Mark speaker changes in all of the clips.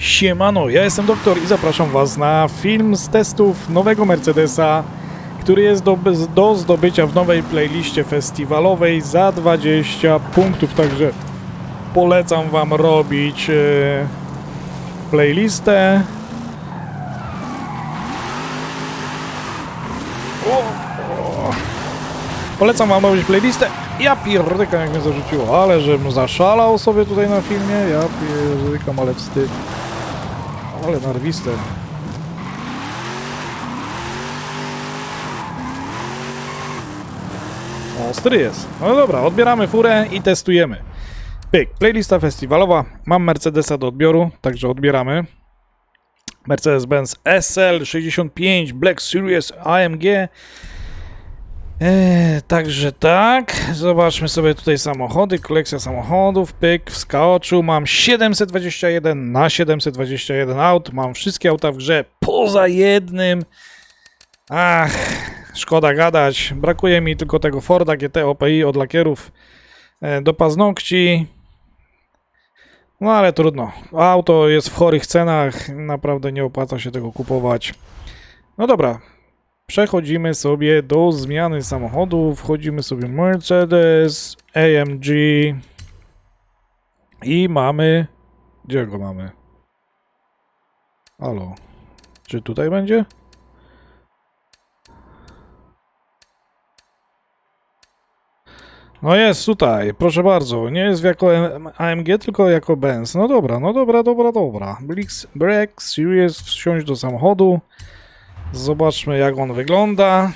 Speaker 1: Siemano, ja jestem doktor i zapraszam Was na film z testów nowego Mercedesa, który jest do, do zdobycia w nowej playliście festiwalowej za 20 punktów, także polecam Wam robić e, playlistę. O, o. Polecam Wam robić playlistę. Ja pierdykam jak mnie zarzuciło, ale żebym zaszalał sobie tutaj na filmie, ja pierdykam, ale wstyd. Ale narwiste. Ostry jest. No dobra, odbieramy furę i testujemy. Pyk, playlista festiwalowa. Mam Mercedesa do odbioru, także odbieramy. Mercedes-Benz SL65 Black Series AMG. Eee, także tak, zobaczmy sobie tutaj samochody, kolekcja samochodów, pyk, wskaoczył, mam 721 na 721 aut, mam wszystkie auta w grze poza jednym. Ach, szkoda gadać, brakuje mi tylko tego Forda GT OPI od lakierów e, do paznokci. No ale trudno, auto jest w chorych cenach, naprawdę nie opłaca się tego kupować. No dobra, Przechodzimy sobie do zmiany samochodu. Wchodzimy sobie Mercedes, AMG i mamy. Gdzie go mamy? Halo. Czy tutaj będzie? No jest tutaj, proszę bardzo. Nie jest jako AMG, tylko jako Benz. No dobra, no dobra, dobra, dobra. Blix, Break, Series, wsiąść do samochodu. Zobaczmy jak on wygląda.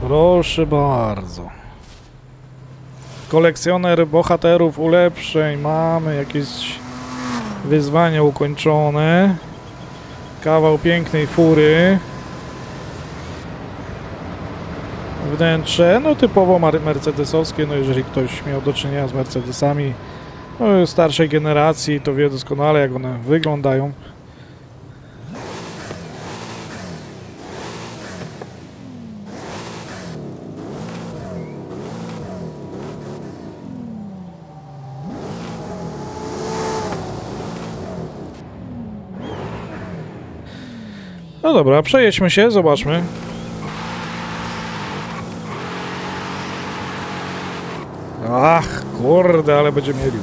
Speaker 1: Proszę bardzo. Kolekcjoner bohaterów ulepszeń. Mamy jakieś wyzwania ukończone. Kawał pięknej fury. Wnętrze, no typowo mercedesowskie, no jeżeli ktoś miał do czynienia z Mercedesami, no, starszej generacji to wie doskonale jak one wyglądają. No dobra, przejedźmy się, zobaczmy. Ach, kurde, ale będzie mieli.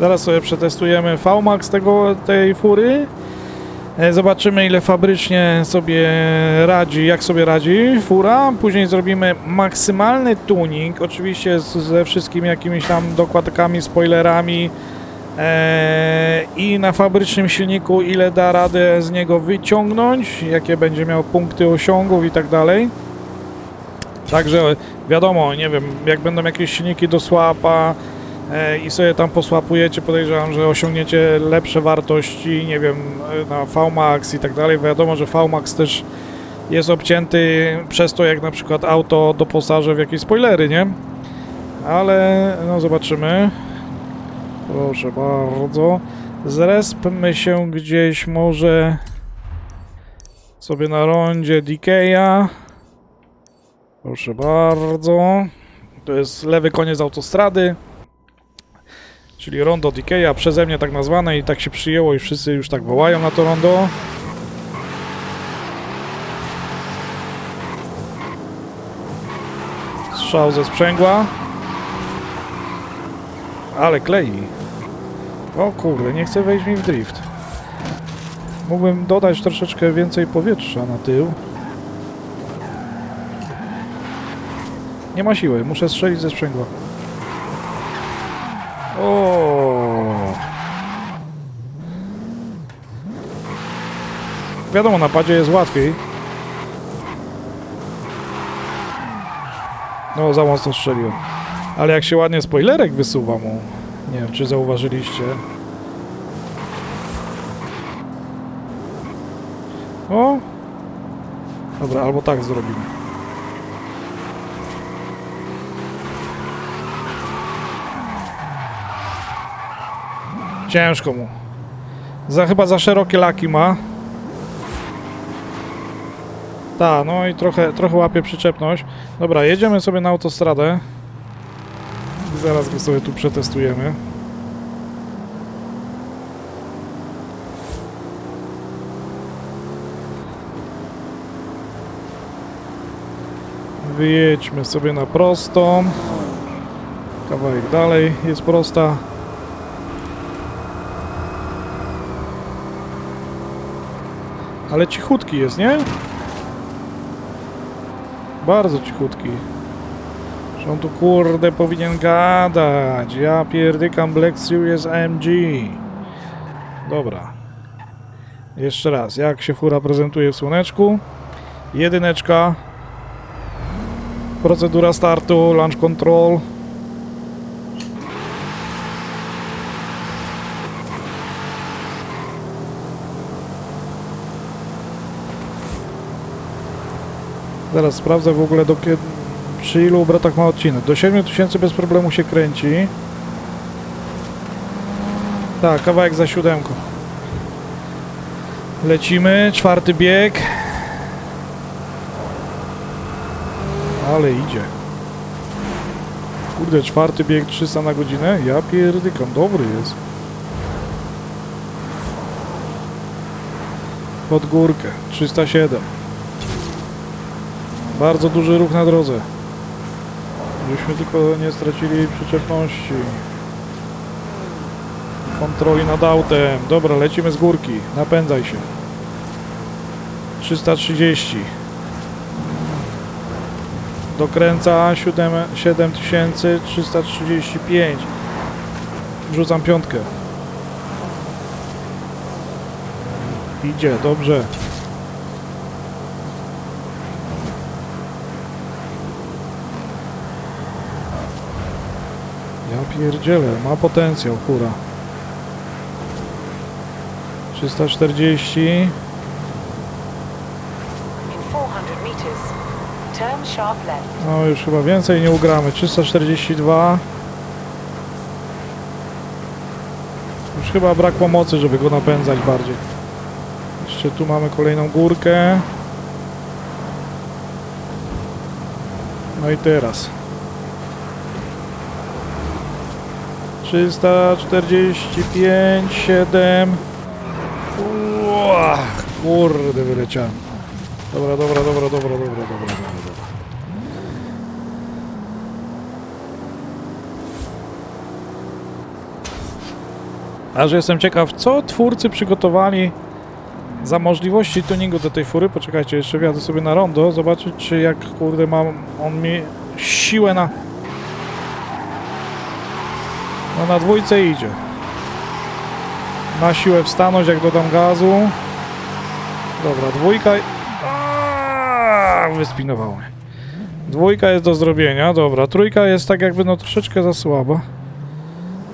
Speaker 1: Zaraz sobie przetestujemy VMAX tego, tej fury. E, Zobaczymy ile fabrycznie sobie radzi, jak sobie radzi fura. Później zrobimy maksymalny tuning, oczywiście z, ze wszystkimi jakimiś tam dokładkami, spoilerami e, i na fabrycznym silniku ile da radę z niego wyciągnąć, jakie będzie miał punkty osiągów i tak dalej. Także wiadomo, nie wiem, jak będą jakieś silniki do słapa, i sobie tam posłapujecie, podejrzewam, że osiągniecie lepsze wartości, nie wiem, e, na VMAX i tak dalej. Wiadomo, że VMAX też jest obcięty przez to, jak na przykład auto doposażę w jakieś spoilery, nie? Ale no zobaczymy. Proszę bardzo. Zrespmy się gdzieś może sobie na rondzie DK'a. Proszę bardzo. To jest lewy koniec autostrady. Czyli rondo Dikeya, przeze mnie tak nazwane i tak się przyjęło i wszyscy już tak wołają na to rondo. Strzał ze sprzęgła. Ale klei. O kurde, nie chce wejść mi w drift. Mógłbym dodać troszeczkę więcej powietrza na tył. Nie ma siły, muszę strzelić ze sprzęgła. O. Wiadomo, na padzie jest łatwiej. No, za mocno strzeliłem. Ale jak się ładnie spoilerek wysuwa mu. Nie wiem, czy zauważyliście. O! Dobra, albo tak zrobimy. Ciężko mu. Za, chyba za szerokie laki ma. Tak, no i trochę, trochę łapie przyczepność. Dobra, jedziemy sobie na autostradę. Zaraz go sobie tu przetestujemy. Wyjedźmy sobie na prostą. Kawałek dalej jest prosta. Ale cichutki jest, nie? Bardzo cichutki. Że on tu kurde powinien gadać. Ja pierdykam Black Series AMG. Dobra. Jeszcze raz. Jak się fura prezentuje w słoneczku? Jedyneczka. Procedura startu, launch control. Zaraz sprawdzę w ogóle do kiedy, przy ilu obrotach ma odcinek. Do 7000 bez problemu się kręci. Tak, kawałek za siódemką. Lecimy, czwarty bieg. Ale idzie. Kurde, czwarty bieg 300 na godzinę? Ja pierdykam, dobry jest. Pod górkę, 307. Bardzo duży ruch na drodze. Żebyśmy tylko nie stracili przyczepności. Kontroli nad autem. Dobra, lecimy z górki. Napędzaj się. 330. Dokręca 7, 7335. Wrzucam piątkę. Idzie, dobrze. Ja pierdzielę, ma potencjał, kura. 340.
Speaker 2: In 400 meters, turn sharp left.
Speaker 1: No już chyba więcej nie ugramy. 342. Już chyba brakło mocy, żeby go napędzać bardziej. Jeszcze tu mamy kolejną górkę. No i teraz. 345, 7. Uła, kurde, wyleciałem. Dobra, dobra, dobra, dobra, dobra, dobra, dobra, dobra. Jestem ciekaw, co twórcy przygotowali za możliwości tuningu do tej fury. Poczekajcie, jeszcze wjadę sobie na rondo, zobaczyć czy jak kurde mam on mi siłę na... No na dwójce idzie. Ma siłę wstanąć jak dodam gazu. Dobra, dwójka... Aaaa, Wyspinowało mnie. Dwójka jest do zrobienia, dobra. Trójka jest tak jakby no troszeczkę za słaba.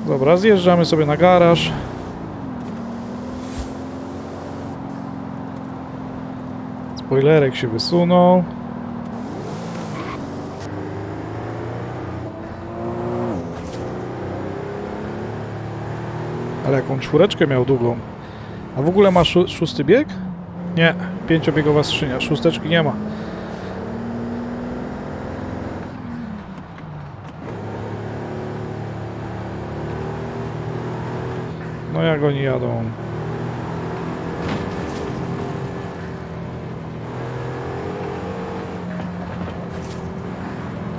Speaker 1: Dobra, zjeżdżamy sobie na garaż. Spoilerek się wysunął. Jaką czwóreczkę miał długą. A w ogóle ma szó szósty bieg? Nie, pięciobiegowa skrzynia. Szósteczki nie ma. No jak oni jadą?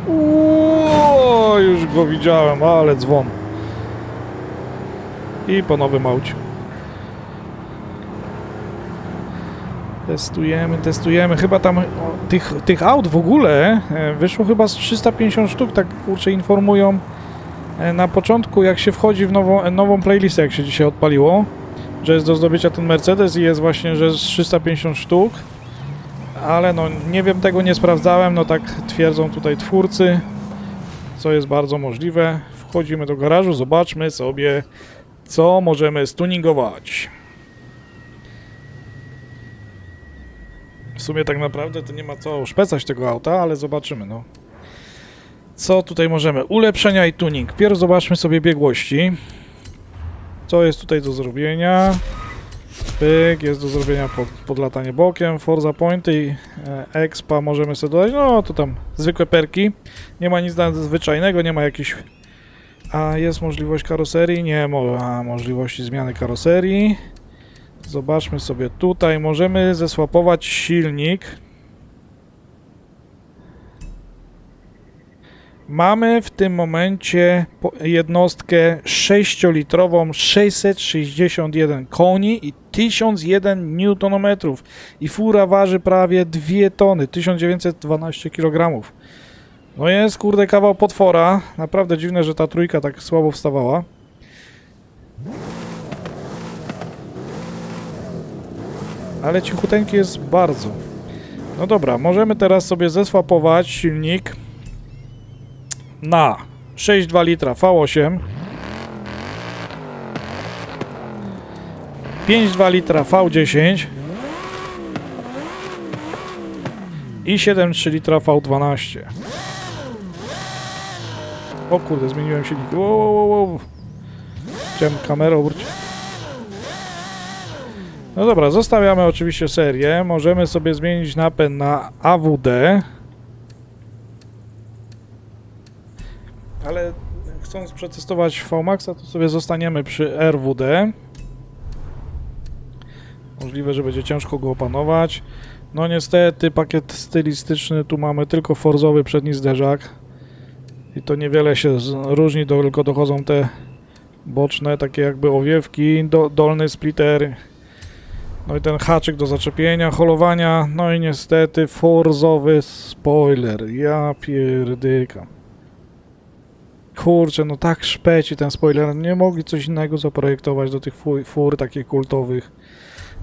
Speaker 1: Uuu, już go widziałem, ale dzwon. I po nowym aucie. Testujemy, testujemy. Chyba tam tych, tych aut w ogóle e, wyszło chyba z 350 sztuk, tak kurczę informują e, na początku, jak się wchodzi w nową, e, nową playlistę, jak się dzisiaj odpaliło, że jest do zdobycia ten Mercedes i jest właśnie, że z 350 sztuk. Ale no nie wiem, tego nie sprawdzałem, no tak twierdzą tutaj twórcy, co jest bardzo możliwe. Wchodzimy do garażu, zobaczmy sobie, co możemy stuningować. W sumie tak naprawdę to nie ma co szpecać tego auta, ale zobaczymy, no. Co tutaj możemy? Ulepszenia i tuning. Pierw zobaczmy sobie biegłości. Co jest tutaj do zrobienia? Pyk, jest do zrobienia pod, podlatanie bokiem, Forza Pointy i e, Expa możemy sobie dodać, no to tam zwykłe perki. Nie ma nic nadzwyczajnego, nie ma jakichś... A jest możliwość karoserii? Nie ma możliwości zmiany karoserii. Zobaczmy sobie tutaj, możemy zeswapować silnik. Mamy w tym momencie jednostkę 6-litrową 661 koni i 1001 Nm i fura waży prawie 2 tony, 1912 kg. No jest kurde kawał potwora. Naprawdę dziwne, że ta trójka tak słabo wstawała. Ale cichuteńki jest bardzo. No dobra, możemy teraz sobie zeswapować silnik na 6,2 litra V8 5,2 litra V10 i 7,3 litra V12 o kurde, zmieniłem silnik. Wow, wow, wow, chciałem kamerę obrócić. No dobra, zostawiamy oczywiście serię. Możemy sobie zmienić napęd na AWD ale chcąc przetestować VMAXa, to sobie zostaniemy przy RWD. Możliwe, że będzie ciężko go opanować. No niestety pakiet stylistyczny tu mamy tylko forzowy przedni zderzak i to niewiele się różni, tylko dochodzą te boczne, takie jakby owiewki, do, dolny splitter, no i ten haczyk do zaczepienia, holowania, no i niestety forzowy spoiler, ja pierdykam. Kurczę, no tak szpeci ten spoiler. Nie mogli coś innego zaprojektować do tych fur, fur takich kultowych.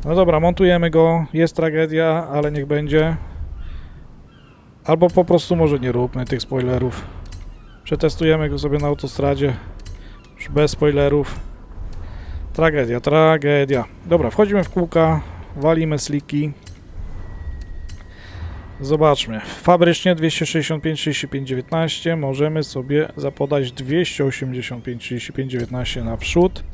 Speaker 1: No dobra, montujemy go. Jest tragedia, ale niech będzie. Albo po prostu może nie róbmy tych spoilerów. Przetestujemy go sobie na autostradzie. Już bez spoilerów. Tragedia, tragedia. Dobra, wchodzimy w kółka. Walimy sliki. Zobaczmy. Fabrycznie 265 35 19 możemy sobie zapodać 285 35 19 naprzód.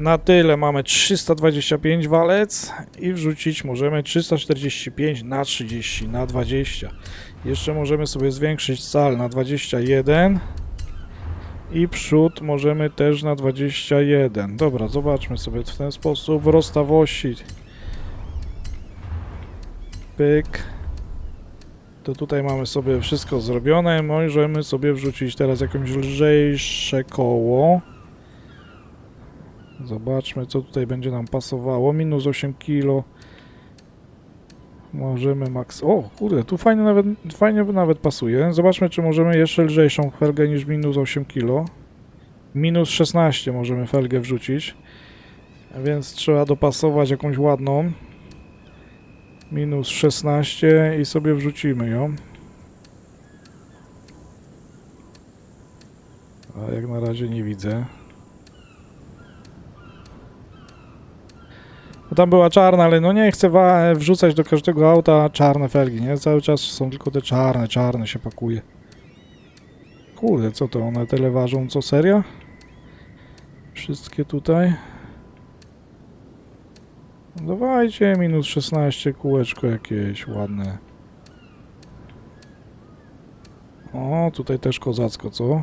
Speaker 1: Na tyle mamy 325 walec i wrzucić możemy 345 na 30 na 20. Jeszcze możemy sobie zwiększyć cal na 21 i przód możemy też na 21. Dobra, zobaczmy sobie w ten sposób rozstawości. Pyk to tutaj mamy sobie wszystko zrobione. Możemy sobie wrzucić teraz jakieś lżejsze koło. Zobaczmy, co tutaj będzie nam pasowało. Minus 8 kg. Możemy max... O, kurde, tu fajnie nawet, fajnie nawet pasuje. Zobaczmy, czy możemy jeszcze lżejszą felgę niż minus 8 kg. Minus 16 możemy felgę wrzucić. Więc trzeba dopasować jakąś ładną minus 16 i sobie wrzucimy ją. A jak na razie nie widzę. No tam była czarna, ale no nie chcę wrzucać do każdego auta czarne felgi, nie? Cały czas są tylko te czarne, czarne się pakuje. Kurde, co to? One tyle ważą, co seria? Wszystkie tutaj. Dawajcie minus 16 kółeczko jakieś ładne. O, tutaj też kozacko, co?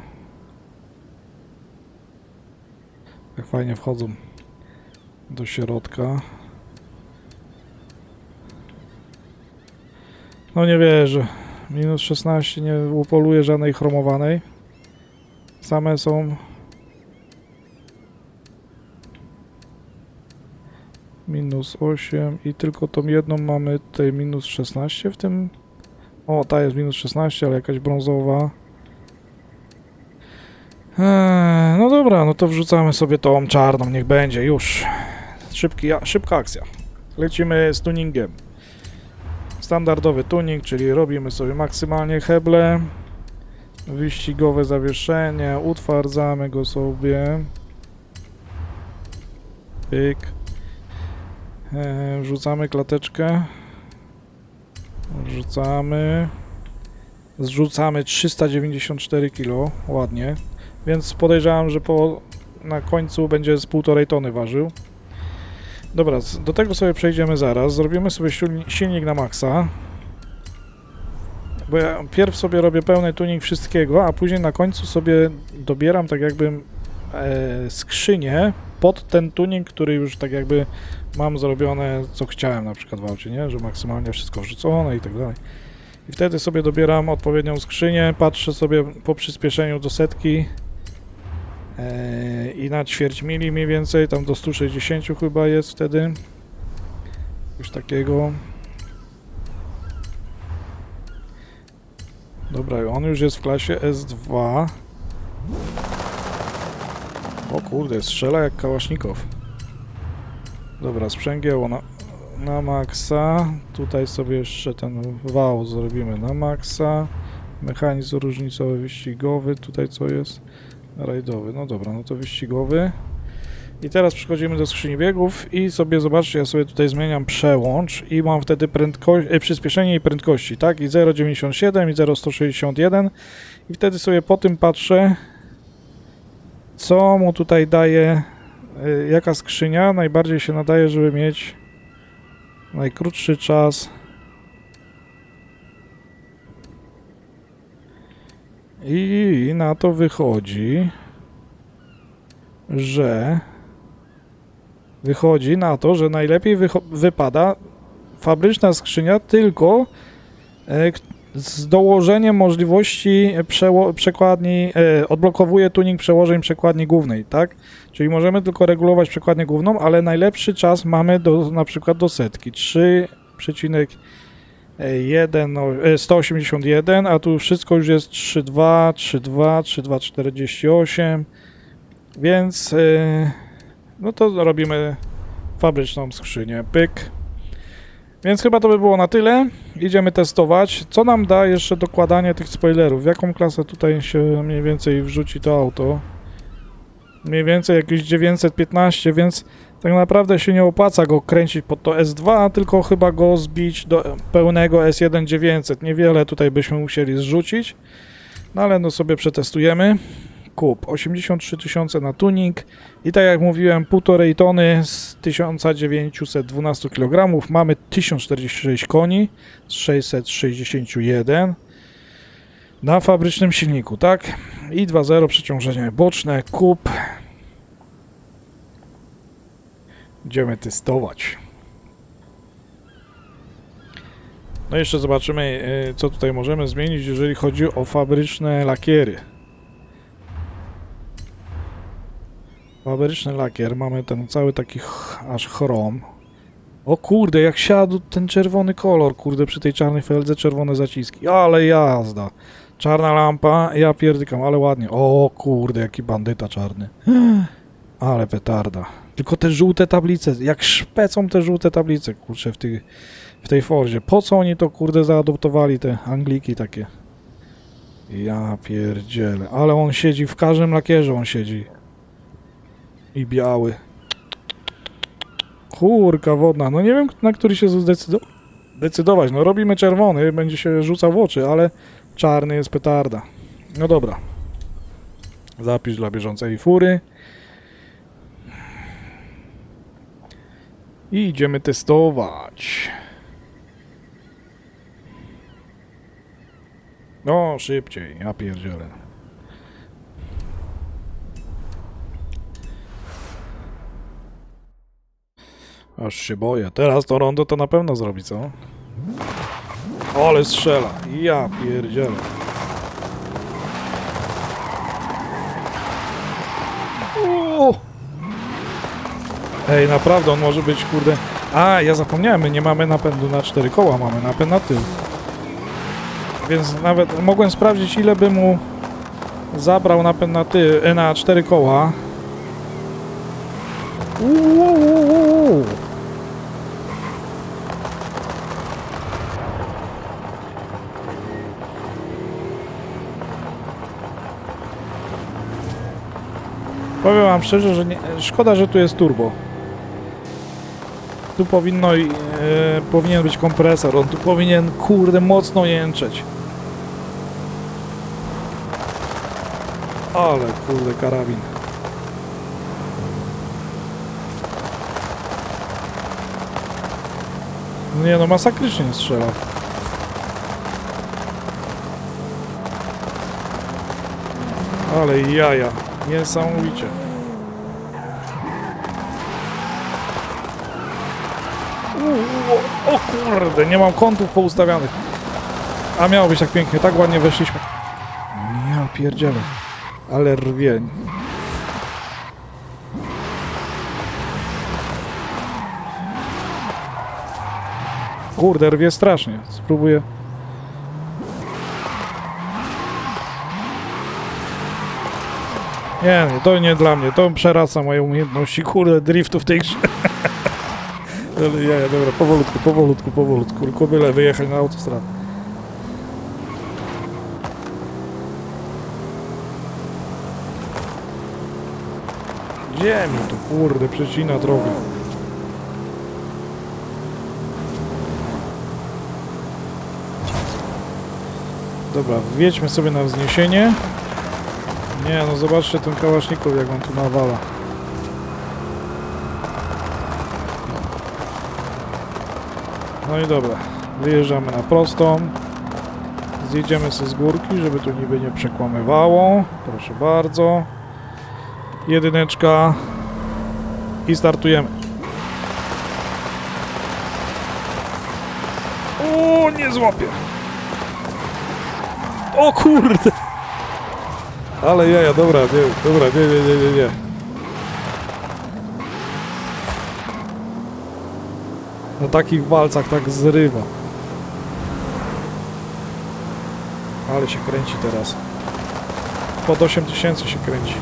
Speaker 1: Tak fajnie wchodzą do środka. No nie wierzę. Minus 16 nie upoluje żadnej chromowanej. Same są minus 8 i tylko tą jedną mamy tutaj minus 16 w tym. O, ta jest minus 16, ale jakaś brązowa. Eee, no dobra, no to wrzucamy sobie tą czarną, niech będzie, już. Szybki, szybka akcja. Lecimy z tuningiem. Standardowy tuning, czyli robimy sobie maksymalnie heble. Wyścigowe zawieszenie, utwardzamy go sobie. Pyk. E, wrzucamy klateczkę. Wrzucamy. Zrzucamy 394 kg. Ładnie. Więc podejrzewam, że po, na końcu będzie z 1,5 tony ważył. Dobra, do tego sobie przejdziemy zaraz. Zrobimy sobie silni- silnik na maksa. Bo ja pierw sobie robię pełny tuning wszystkiego, a później na końcu sobie dobieram tak jakby e, skrzynię pod ten tuning, który już tak jakby mam zrobione, co chciałem na przykład w aucie, nie? Że maksymalnie wszystko wrzucone i tak dalej. I wtedy sobie dobieram odpowiednią skrzynię, patrzę sobie po przyspieszeniu do setki i na ćwierć mili mniej więcej, tam do 160 chyba jest wtedy. Coś takiego. Dobra, on już jest w klasie S2. O kurde, strzela jak kałasznikow. Dobra, sprzęgieło na, na maksa. Tutaj sobie jeszcze ten wał zrobimy na maksa. Mechanizm różnicowy, wyścigowy. Tutaj co jest? Rajdowy. No dobra, no to wyścigowy. I teraz przechodzimy do skrzyni biegów i sobie zobaczcie, ja sobie tutaj zmieniam przełącz i mam wtedy prędko- e, przyspieszenie i prędkości, tak? I 0,97 i 0,161 i wtedy sobie po tym patrzę, co mu tutaj daje, y, jaka skrzynia najbardziej się nadaje, żeby mieć najkrótszy czas I na to wychodzi, że wychodzi na to, że najlepiej wypada fabryczna skrzynia tylko e, z dołożeniem możliwości przekładni, e, odblokowuje tuning przełożeń przekładni głównej, tak? Czyli możemy tylko regulować przekładnię główną, ale najlepszy czas mamy do, na przykład do setki 3,5 1, 181, no, e, a tu wszystko już jest 3,2, 3,2, 3,2, 48, więc e, no to robimy fabryczną skrzynię, pyk. Więc chyba to by było na tyle. Idziemy testować. Co nam da jeszcze dokładanie tych spoilerów? W jaką klasę tutaj się mniej więcej wrzuci to auto? Mniej więcej jakieś 915, więc tak naprawdę się nie opłaca go kręcić pod to S2, tylko chyba go zbić do pełnego S1 900. Niewiele tutaj byśmy musieli zrzucić, no ale no sobie przetestujemy. Kup 83 tysiące na tuning i tak jak mówiłem 1,5 tony z 1912 kg mamy 1046 koni z 661 na fabrycznym silniku, tak? I 2.0 przeciążenie boczne, kup. Idziemy testować. No jeszcze zobaczymy, y, co tutaj możemy zmienić, jeżeli chodzi o fabryczne lakiery. Fabryczny lakier, mamy ten cały taki aż chrom. O kurde, jak siadł ten czerwony kolor, kurde, przy tej czarnej feldze czerwone zaciski. Ale jazda. Czarna lampa, ja pierdykam, ale ładnie. O kurde, jaki bandyta czarny. Ale petarda. Tylko te żółte tablice, jak szpecą te żółte tablice, kurczę, w, tych, w tej Forzie. Po co oni to, kurde, zaadoptowali, te Angliki takie? Ja pierdzielę. Ale on siedzi, w każdym lakierze on siedzi. I biały. Kurka wodna. No nie wiem, na który się zdecydo- decydować. No robimy czerwony, będzie się rzucał w oczy, ale czarny jest petarda. No dobra. Zapisz dla bieżącej fury. I idziemy testować. No, szybciej, ja pierdzielę. Aż się boję. Teraz to rondo to na pewno zrobi, co? Ale strzela. Ja pierdzielę. Uuu. Ej, naprawdę on może być, kurde... A, ja zapomniałem, my nie mamy napędu na cztery koła, mamy napęd na tył. Więc nawet mogłem sprawdzić, ile by mu zabrał napęd na ty, e, na cztery koła. Powiem wam szczerze, że nie, szkoda, że tu jest turbo. Tu powinno e, powinien być kompresor, on tu powinien kurde mocno jęczeć. Ale kurde karabin. Nie no, masakrycznie strzelał. Ale jaja. Niesamowicie. O kurde, nie mam kątów poustawianych. A miało być tak pięknie, tak ładnie weszliśmy. Ja pierdzielę. Ale rwie. Kurde, rwie strasznie. Spróbuję. Nie, nie, to nie dla mnie. To przerasta moje umiejętności. Kurde, driftu w tej grze. Ja, ja, dobra, powolutku, powolutku, powolutku. Tylko byle wyjechać na autostradę. Gdzie mi tu, kurde, przecina drogę. Dobra, wjedźmy sobie na wzniesienie. Nie, no zobaczcie ten kałaszników, jak on tu nawala. No i dobra, wyjeżdżamy na prostą. Zjedziemy sobie z górki, żeby tu niby nie przekłamywało. Proszę bardzo. Jedyneczka. I startujemy. O, nie złapię. O kurde. Ale jaja, dobra, nie, dobra, nie, nie, nie, nie, nie. Na takich walcach tak zrywa. Ale się kręci teraz. Pod 8000 się kręci.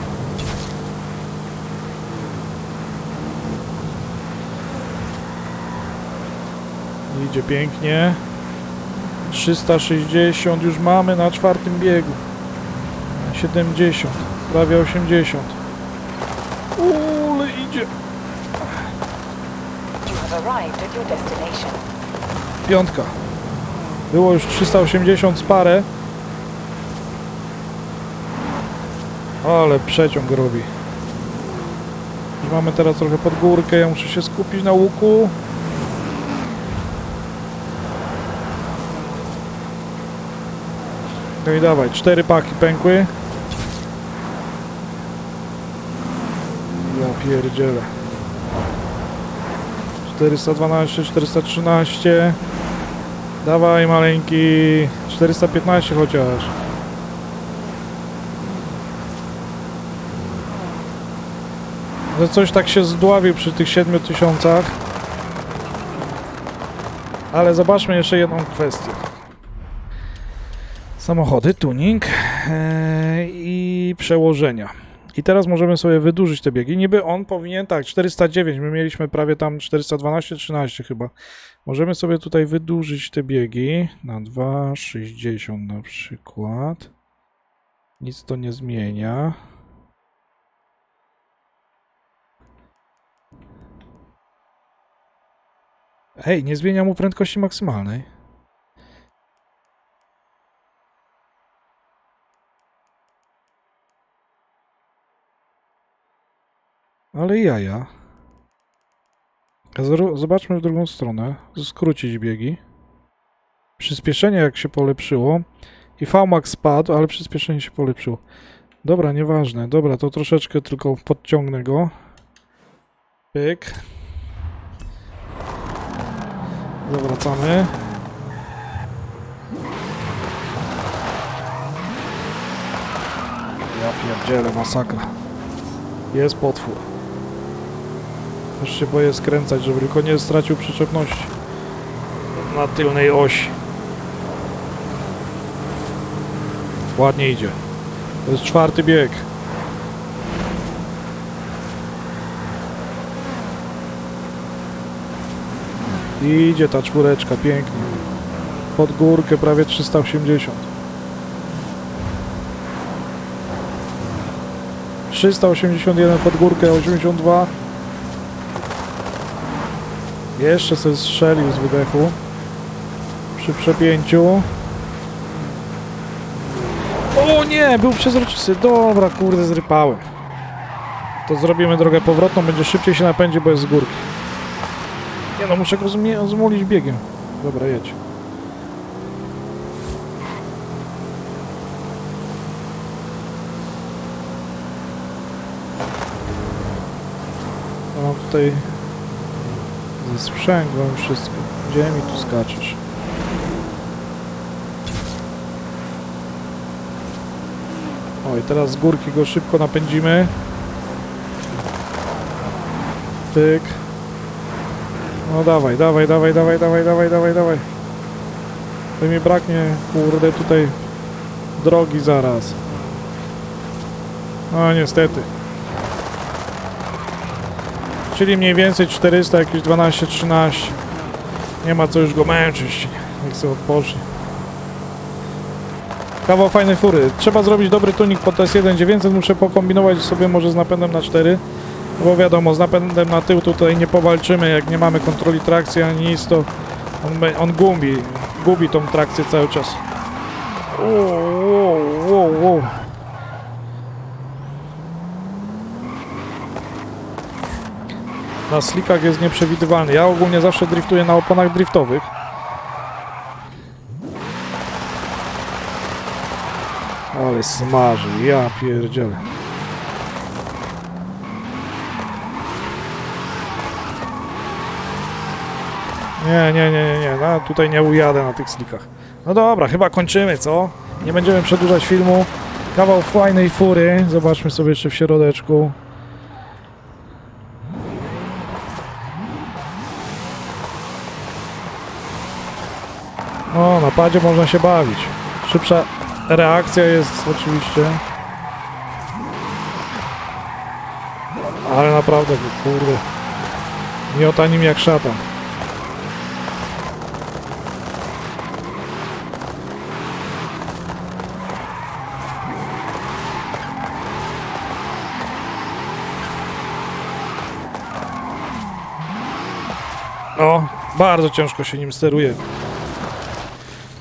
Speaker 1: Idzie pięknie. 360 już mamy na czwartym biegu. 70, prawie 80. Ule idzie. Piątka. Było już 380 z parę. Ale przeciąg robi. Już mamy teraz trochę pod górkę, ja muszę się skupić na łuku. No i dawaj, cztery paki pękły. Ja pierdzielę. 412, 413. Dawaj maleńki. 415 chociaż. Że coś tak się zdławił przy tych 7000. Ale zobaczmy jeszcze jedną kwestię. Samochody, tuning e, i przełożenia. I teraz możemy sobie wydłużyć te biegi. Niby on powinien, tak, 409, my mieliśmy prawie tam 412, 13 chyba. Możemy sobie tutaj wydłużyć te biegi na 2,60 na przykład. Nic to nie zmienia. Ej, nie zmienia mu prędkości maksymalnej. Ale jaja. Zobaczmy w drugą stronę. Skrócić biegi. Przyspieszenie jak się polepszyło. I VMAX spadł, ale przyspieszenie się polepszyło. Dobra, nieważne. Dobra, to troszeczkę tylko podciągnę go. Pyk. Zawracamy. Ja pierdzielę, masakra. Jest potwór. Już się boję skręcać, żeby tylko nie stracił przyczepności na tylnej osi. Ładnie idzie. To jest czwarty bieg. Idzie ta czwóreczka pięknie. Pod górkę prawie 380. 381 pod górkę, 82. Jeszcze sobie strzelił z wydechu. Przy przepięciu. O nie, był przezroczysty. Dobra, kurde, zrypałem. To zrobimy drogę powrotną, będzie szybciej się napędzi, bo jest z górki. Nie no, muszę go zmulić biegiem. Dobra, jedź. Mam tutaj ze sprzęgłem wszystko. Gdzie mi tu skaczesz? Oj, teraz z górki go szybko napędzimy. Tyk. No dawaj, dawaj, dawaj, dawaj, dawaj, dawaj, dawaj, dawaj. To mi braknie, kurde, tutaj drogi zaraz. No niestety. Czyli mniej więcej 400, jakieś 12-13. Nie ma co już go męczyć. Niech sobie odpocznie. Kawał fajnej fury. Trzeba zrobić dobry tunik pod S1 900. Muszę pokombinować sobie może z napędem na 4. Bo wiadomo, z napędem na tył tutaj nie powalczymy. Jak nie mamy kontroli trakcji ani nic, to on, on gubi. Gubi tą trakcję cały czas. Wow, wow, wow, Na slickach jest nieprzewidywalny. Ja ogólnie zawsze driftuję na oponach driftowych. Ale smaży, ja pierdzielę. Nie, nie, nie, nie, nie, no, tutaj nie ujadę na tych slickach. No dobra, chyba kończymy, co? Nie będziemy przedłużać filmu. Kawał fajnej fury. Zobaczmy sobie jeszcze w środeczku. O, na padzie można się bawić. Szybsza reakcja jest oczywiście. Ale naprawdę, kurde. Miota nim jak szatan. No, bardzo ciężko się nim steruje.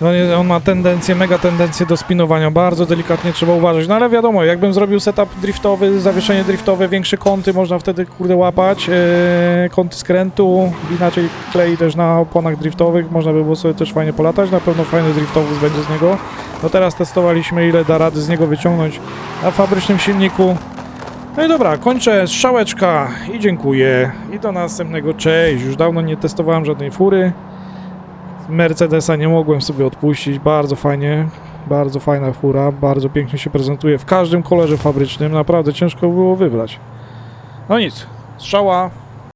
Speaker 1: No on ma tendencję, mega tendencję do spinowania, bardzo delikatnie trzeba uważać. No ale wiadomo, jakbym zrobił setup driftowy, zawieszenie driftowe, większe kąty, można wtedy kurde łapać, e, kąty skrętu, inaczej klei też na oponach driftowych, można by było sobie też fajnie polatać, na pewno fajny driftowóz będzie z niego. No teraz testowaliśmy ile da rady z niego wyciągnąć na fabrycznym silniku. No i dobra, kończę strzałeczka i dziękuję. I do następnego, cześć. Już dawno nie testowałem żadnej fury. Mercedesa nie mogłem sobie odpuścić, bardzo fajnie, bardzo fajna fura, bardzo pięknie się prezentuje w każdym kolorze fabrycznym, naprawdę ciężko było wybrać. No nic, strzała,